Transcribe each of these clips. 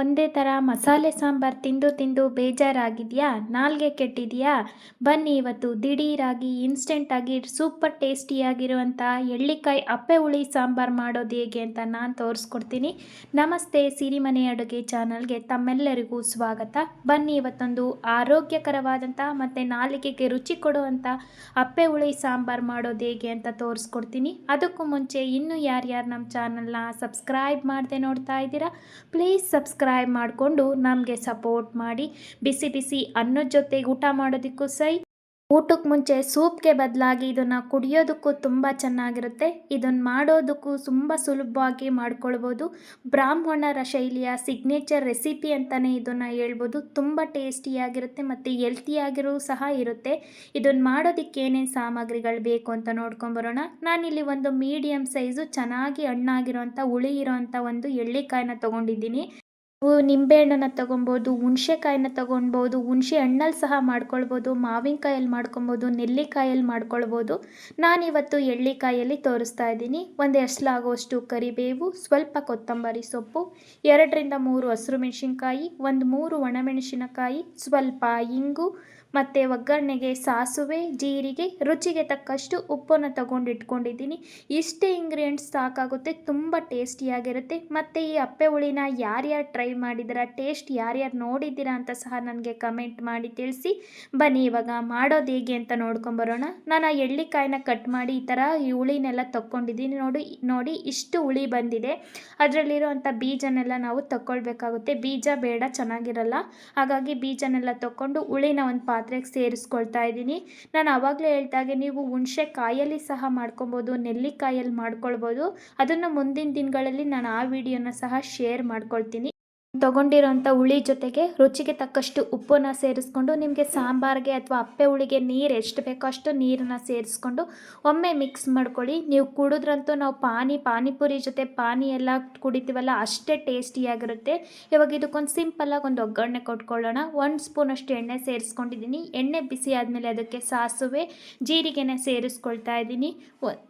ಒಂದೇ ಥರ ಮಸಾಲೆ ಸಾಂಬಾರು ತಿಂದು ತಿಂದು ಬೇಜಾರಾಗಿದೆಯಾ? ನಾಲ್ಗೆ ಕೆಟ್ಟಿದೆಯಾ? ಬನ್ನಿ ಇವತ್ತು ದಿಢೀರಾಗಿ ಇನ್ಸ್ಟೆಂಟಾಗಿ ಸೂಪರ್ ಟೇಸ್ಟಿಯಾಗಿರುವಂಥ ಎಳ್ಳಿಕಾಯಿ ಅಪ್ಪೆ ಹುಳಿ ಸಾಂಬಾರು ಮಾಡೋದು ಹೇಗೆ ಅಂತ ನಾನು ತೋರಿಸ್ಕೊಡ್ತೀನಿ. ನಮಸ್ತೆ ಸಿರಿಮನೆ ಅಡುಗೆ ಚಾನಲ್ಗೆ ತಮ್ಮೆಲ್ಲರಿಗೂ ಸ್ವಾಗತ. ಬನ್ನಿ ಇವತ್ತೊಂದು ಆರೋಗ್ಯಕರವಾದಂಥ ಮತ್ತು ನಾಲಿಗೆಗೆ ರುಚಿ ಕೊಡುವಂಥ ಅಪ್ಪೆ ಹುಳಿ ಸಾಂಬಾರು ಮಾಡೋದು ಹೇಗೆ ಅಂತ ತೋರಿಸ್ಕೊಡ್ತೀನಿ. ಅದಕ್ಕೂ ಮುಂಚೆ ಇನ್ನೂ ಯಾರ್ಯಾರು ನಮ್ಮ ಚಾನಲ್ನ ಸಬ್ಸ್ಕ್ರೈಬ್ ಮಾಡದೆ ನೋಡ್ತಾ ಇದ್ದೀರಾ ಪ್ಲೀಸ್ ಸಬ್ಸ್ಕ್ರೈಬ್ ಮಾಡಿಕೊಂಡು ನಮಗೆ ಸಪೋರ್ಟ್ ಮಾಡಿ. ಬಿಸಿ ಬಿಸಿ ಅನ್ನದ ಜೊತೆಗೆ ಊಟ ಮಾಡೋದಕ್ಕೂ ಸೈ ಊಟಕ್ಕೆ ಮುಂಚೆ ಸೂಪ್ಗೆ ಬದಲಾಗಿ ಇದನ್ನು ಕುಡಿಯೋದಕ್ಕೂ ತುಂಬ ಚೆನ್ನಾಗಿರುತ್ತೆ. ಇದನ್ನು ಮಾಡೋದಕ್ಕೂ ತುಂಬ ಸುಲಭವಾಗಿ ಮಾಡ್ಕೊಳ್ಬೋದು. ಬ್ರಾಹ್ಮಣರ ಶೈಲಿಯ ಸಿಗ್ನೇಚರ್ ರೆಸಿಪಿ ಅಂತಲೇ ಇದನ್ನು ಹೇಳ್ಬೋದು. ತುಂಬ ಟೇಸ್ಟಿಯಾಗಿರುತ್ತೆ ಮತ್ತು ಹೆಲ್ತಿಯಾಗಿರೂ ಸಹ ಇರುತ್ತೆ. ಇದನ್ನು ಮಾಡೋದಕ್ಕೆ ಏನೇನು ಸಾಮಗ್ರಿಗಳು ಬೇಕು ಅಂತ ನೋಡ್ಕೊಂಬರೋಣ ನಾನಿಲ್ಲಿ ಒಂದು ಮೀಡಿಯಮ್ ಸೈಜು ಚೆನ್ನಾಗಿ ಹಣ್ಣಾಗಿರೋಂಥ, ಹುಳಿ ಇರೋವಂಥ ಒಂದು ಎಳ್ಳಿಕಾಯನ್ನ ತೊಗೊಂಡಿದ್ದೀನಿ. ನೀವು ನಿಂಬೆಹಣ್ಣನ್ನು ತಗೊಬೋದು ಹುಣ್ಸೆಕಾಯನ್ನ ತಗೊಬೋದು, ಹುಣ್ಸೆ ಹಣ್ಣಲ್ಲಿ ಸಹ ಮಾಡ್ಕೊಳ್ಬೋದು ಮಾವಿನಕಾಯಲ್ಲಿ ಮಾಡ್ಕೊಬೋದು ನೆಲ್ಲಿಕಾಯಲ್ಲಿ ಮಾಡ್ಕೊಳ್ಬೋದು. ನಾನಿವತ್ತು ಎಳ್ಳಿಕಾಯಲ್ಲಿ ತೋರಿಸ್ತಾ ಇದ್ದೀನಿ. ಒಂದು ಎಸ್ಲಾಗುವಷ್ಟು ಕರಿಬೇವು, ಸ್ವಲ್ಪ ಕೊತ್ತಂಬರಿ ಸೊಪ್ಪು, ಎರಡರಿಂದ ಮೂರು ಹಸಿರು ಮೆಣಸಿನಕಾಯಿ, ಒಂದು ಮೂರು ಒಣಮೆಣಸಿನಕಾಯಿ, ಸ್ವಲ್ಪ ಇಂಗು, ಮತ್ತು ಒಗ್ಗರಣೆಗೆ ಸಾಸುವೆ, ಜೀರಿಗೆ, ರುಚಿಗೆ ತಕ್ಕಷ್ಟು ಉಪ್ಪನ್ನು ತಗೊಂಡು ಇಟ್ಕೊಂಡಿದ್ದೀನಿ. ಇಷ್ಟೇ ಇಂಗ್ರೀಡಿಯೆಂಟ್ಸ್ ಸಾಕಾಗುತ್ತೆ, ತುಂಬ ಟೇಸ್ಟಿಯಾಗಿರುತ್ತೆ ಮತ್ತು ಈ ಅಪ್ಪೆ ಹುಳಿನ ಯಾರ್ಯಾರು ಟ್ರೈ ಮಾಡಿದ್ದೀರಾ ಟೇಸ್ಟ್ ಯಾರ್ಯಾರು ನೋಡಿದ್ದೀರಾ ಅಂತ ಸಹ ನನಗೆ ಕಮೆಂಟ್ ಮಾಡಿ ತಿಳಿಸಿ. ಬನ್ನಿ, ಇವಾಗ ಮಾಡೋದು ಹೇಗೆ ಅಂತ ನೋಡ್ಕೊಂಬರೋಣ ನಾನು ಆ ಎಳ್ಳಿಕಾಯಿನ ಕಟ್ ಮಾಡಿ ಈ ಥರ ಈ ಹುಳಿನೆಲ್ಲ ತಕ್ಕೊಂಡಿದ್ದೀನಿ. ನೋಡಿ ನೋಡಿ ಇಷ್ಟು ಹುಳಿ ಬಂದಿದೆ. ಅದರಲ್ಲಿರುವಂಥ ಬೀಜನೆಲ್ಲ ನಾವು ತಗೊಳ್ಬೇಕಾಗುತ್ತೆ ಬೀಜ ಬೇಡ, ಚೆನ್ನಾಗಿರಲ್ಲ. ಹಾಗಾಗಿ ಬೀಜನೆಲ್ಲ ತಕ್ಕೊಂಡು ಹುಳಿನ ಒಂದು ಪಾತ್ರೆಗೆ ಸೇರಿಸ್ಕೊಳ್ತಾ ಇದ್ದೀನಿ. ನಾನು ಆವಾಗಲೇ ಹೇಳ್ದಾಗೆ ನೀವು ಹುಣಸೆ ಕಾಯಲ್ಲಿ ಸಹ ಮಾಡ್ಕೊಬೋದು, ನೆಲ್ಲಿಕಾಯಲ್ಲಿ ಮಾಡ್ಕೊಳ್ಬೋದು. ಅದನ್ನು ಮುಂದಿನ ದಿನಗಳಲ್ಲಿ ನಾನು ಆ ವಿಡಿಯೋನ ಸಹ ಶೇರ್ ಮಾಡ್ಕೊಳ್ತೀನಿ. ತೊಗೊಂಡಿರೋಂಥ ಹುಳಿ ಜೊತೆಗೆ ರುಚಿಗೆ ತಕ್ಕಷ್ಟು ಉಪ್ಪನ್ನು ಸೇರಿಸ್ಕೊಂಡು ನಿಮಗೆ ಸಾಂಬಾರಿಗೆ ಅಥವಾ ಅಪ್ಪೆ ಹುಳಿಗೆ ನೀರು ಎಷ್ಟು ಬೇಕೋ ಅಷ್ಟು ನೀರನ್ನು ಸೇರಿಸ್ಕೊಂಡು ಒಮ್ಮೆ ಮಿಕ್ಸ್ ಮಾಡ್ಕೊಳ್ಳಿ. ನೀವು ಕುಡಿದ್ರಂತೂ ನಾವು ಪಾನಿ, ಪಾನಿಪುರಿ ಜೊತೆ ಪಾನಿ ಎಲ್ಲ ಕುಡಿತೀವಲ್ಲ, ಅಷ್ಟೇ ಟೇಸ್ಟಿಯಾಗಿರುತ್ತೆ. ಇವಾಗ ಇದಕ್ಕೊಂದು ಸಿಂಪಲ್ಲಾಗಿ ಒಂದು ಒಗ್ಗರಣೆ ಕೊಟ್ಕೊಳ್ಳೋಣ. ಒಂದು ಸ್ಪೂನಷ್ಟು ಎಣ್ಣೆ ಸೇರಿಸ್ಕೊಂಡಿದ್ದೀನಿ. ಎಣ್ಣೆ ಬಿಸಿ ಆದಮೇಲೆ ಅದಕ್ಕೆ ಸಾಸುವೆ, ಜೀರಿಗೆನ ಸೇರಿಸ್ಕೊಳ್ತಾ ಇದ್ದೀನಿ.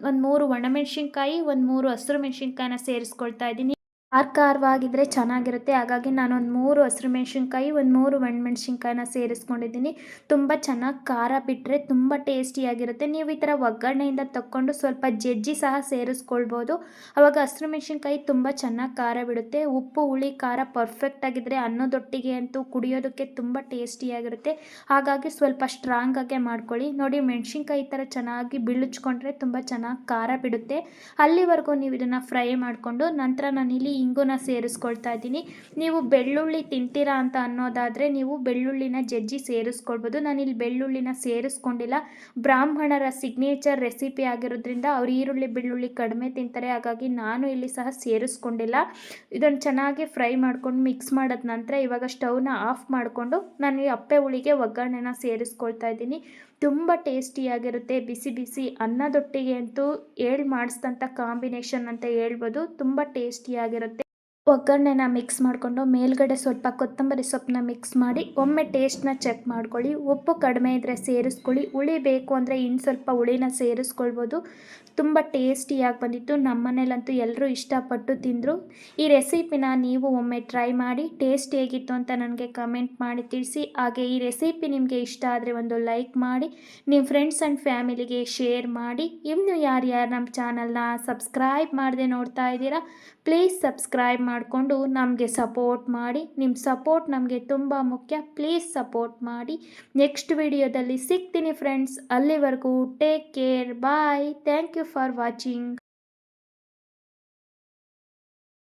ಒಂದು ಮೂರು ಒಣಮೆಣಸಿನ್ಕಾಯಿ, ಒಂದು ಮೂರು ಹಸಿರು ಮೆಣಸಿನ್ಕಾಯಿನ ಸೇರಿಸ್ಕೊಳ್ತಾ ಇದ್ದೀನಿ. ಖಾರ ಖಾರವಾಗಿದ್ರೆ ಚೆನ್ನಾಗಿರುತ್ತೆ. ಹಾಗಾಗಿ ನಾನೊಂದು ಮೂರು ಹಸಿರು ಮೆಣಸಿನ್ಕಾಯಿ, ಒಂದು ಮೂರು ಒಣಮೆಣ್ಸಿನ್ಕಾಯಿನ ಸೇರಿಸ್ಕೊಂಡಿದ್ದೀನಿ. ತುಂಬ ಚೆನ್ನಾಗಿ ಖಾರ ಬಿಟ್ಟರೆ ತುಂಬ ಟೇಸ್ಟಿಯಾಗಿರುತ್ತೆ. ನೀವು ಈ ಥರ ಒಗ್ಗರಣೆಯಿಂದ ತಕ್ಕೊಂಡು ಸ್ವಲ್ಪ ಜಜ್ಜಿ ಸಹ ಸೇರಿಸ್ಕೊಳ್ಬೋದು. ಆವಾಗ ಹಸಿರು ಮೆಣಸಿನ್ಕಾಯಿ ತುಂಬ ಚೆನ್ನಾಗಿ ಖಾರ ಬಿಡುತ್ತೆ. ಉಪ್ಪು, ಹುಳಿ, ಖಾರ ಪರ್ಫೆಕ್ಟ್ ಆಗಿದ್ದರೆ ಅನ್ನದೊಟ್ಟಿಗೆ ಅಂತೂ ಕುಡಿಯೋದಕ್ಕೆ ತುಂಬ ಟೇಸ್ಟಿಯಾಗಿರುತ್ತೆ. ಹಾಗಾಗಿ ಸ್ವಲ್ಪ ಸ್ಟ್ರಾಂಗಾಗೆ ಮಾಡ್ಕೊಳ್ಳಿ. ನೋಡಿ ಮೆಣಸಿನ್ಕಾಯಿ ಥರ ಚೆನ್ನಾಗಿ ಬಿಳುಚ್ಕೊಂಡ್ರೆ ತುಂಬ ಚೆನ್ನಾಗಿ ಖಾರ ಬಿಡುತ್ತೆ. ಅಲ್ಲಿವರೆಗೂ ನೀವು ಇದನ್ನು ಫ್ರೈ ಮಾಡಿಕೊಂಡು ನಂತರ ನಾನಿಲ್ಲಿ ಇಂಗುನ ಸೇರಿಸ್ಕೊಳ್ತಾ ಇದ್ದೀನಿ. ನೀವು ಬೆಳ್ಳುಳ್ಳಿ ತಿಂತೀರಾ ಅಂತ ಅನ್ನೋದಾದರೆ ನೀವು ಬೆಳ್ಳುಳ್ಳಿನ ಜಜ್ಜಿ ಸೇರಿಸ್ಕೊಳ್ಬೋದು. ನಾನಿಲ್ಲಿ ಬೆಳ್ಳುಳ್ಳಿನ ಸೇರಿಸ್ಕೊಂಡಿಲ್ಲ. ಬ್ರಾಹ್ಮಣರ ಸಿಗ್ನೇಚರ್ ರೆಸಿಪಿ ಆಗಿರೋದ್ರಿಂದ ಅವ್ರು ಈರುಳ್ಳಿ, ಬೆಳ್ಳುಳ್ಳಿ ಕಡಿಮೆ ತಿಂತಾರೆ. ಹಾಗಾಗಿ ನಾನು ಇಲ್ಲಿ ಸಹ ಸೇರಿಸ್ಕೊಂಡಿಲ್ಲ. ಇದನ್ನು ಚೆನ್ನಾಗಿ ಫ್ರೈ ಮಾಡ್ಕೊಂಡು ಮಿಕ್ಸ್ ಮಾಡಿದ ನಂತರ ಇವಾಗ ಸ್ಟವ್ನ ಆಫ್ ಮಾಡಿಕೊಂಡು ನಾನು ಈ ಅಪ್ಪೆ ಹುಳಿಗೆ ಒಗ್ಗರಣೆನ ಸೇರಿಸ್ಕೊಳ್ತಾ ಇದ್ದೀನಿ. ತುಂಬ ಟೇಸ್ಟಿಯಾಗಿರುತ್ತೆ ಬಿಸಿ ಬಿಸಿ ಅನ್ನದೊಟ್ಟಿಗೆ ಅಂತೂ ಹೇಳಿ ಮಾಡಿಸಿದಂಥ ಕಾಂಬಿನೇಷನ್ ಅಂತ ಹೇಳ್ಬೋದು. ತುಂಬ ಟೇಸ್ಟಿಯಾಗಿರುತ್ತೆ ಒಗ್ಗರಣೆನ ಮಿಕ್ಸ್ ಮಾಡಿಕೊಂಡು ಮೇಲ್ಗಡೆ ಸ್ವಲ್ಪ ಕೊತ್ತಂಬರಿ ಸೊಪ್ಪನ್ನ ಮಿಕ್ಸ್ ಮಾಡಿ ಒಮ್ಮೆ ಟೇಸ್ಟ್ನ ಚೆಕ್ ಮಾಡ್ಕೊಳ್ಳಿ. ಉಪ್ಪು ಕಡಿಮೆ ಇದ್ದರೆ ಸೇರಿಸ್ಕೊಳ್ಳಿ. ಹುಳಿ ಬೇಕು ಅಂದರೆ ಇನ್ನು ಸ್ವಲ್ಪ ಹುಳಿನ ಸೇರಿಸ್ಕೊಳ್ಬೋದು. ತುಂಬ ಟೇಸ್ಟಿಯಾಗಿ ಬಂದಿತ್ತು. ನಮ್ಮ ಮನೇಲಂತೂ ಎಲ್ಲರೂ ಇಷ್ಟಪಟ್ಟು ತಿಂದರು. ಈ ರೆಸಿಪಿನ ನೀವು ಒಮ್ಮೆ ಟ್ರೈ ಮಾಡಿ ಟೇಸ್ಟ್ ಹೇಗಿತ್ತು ಅಂತ ನನಗೆ ಕಮೆಂಟ್ ಮಾಡಿ ತಿಳಿಸಿ. ಹಾಗೆ ಈ ರೆಸಿಪಿ ನಿಮಗೆ ಇಷ್ಟ ಆದರೆ ಒಂದು ಲೈಕ್ ಮಾಡಿ ನಿಮ್ಮ ಫ್ರೆಂಡ್ಸ್ ಆ್ಯಂಡ್ ಫ್ಯಾಮಿಲಿಗೆ ಶೇರ್ ಮಾಡಿ. ಇನ್ನು ಯಾರ್ಯಾರು ನಮ್ಮ ಚಾನಲ್ನ ಸಬ್ಸ್ಕ್ರೈಬ್ ಮಾಡದೆ ನೋಡ್ತಾ ಇದ್ದೀರಾ ಪ್ಲೀಸ್ ಸಬ್ಸ್ಕ್ರೈಬ್ ಮಾಡಿಕೊಂಡು ನಮಗೆ ಸಪೋರ್ಟ್ ಮಾಡಿ. ನಿಮ್ಮ ಸಪೋರ್ಟ್ ನಮಗೆ ತುಂಬ ಮುಖ್ಯ. ಪ್ಲೀಸ್ ಸಪೋರ್ಟ್ ಮಾಡಿ. ನೆಕ್ಸ್ಟ್ ವಿಡಿಯೋದಲ್ಲಿ ಸಿಗ್ತೀನಿ ಫ್ರೆಂಡ್ಸ್ ಅಲ್ಲಿವರೆಗೂ take care bye thank you for watching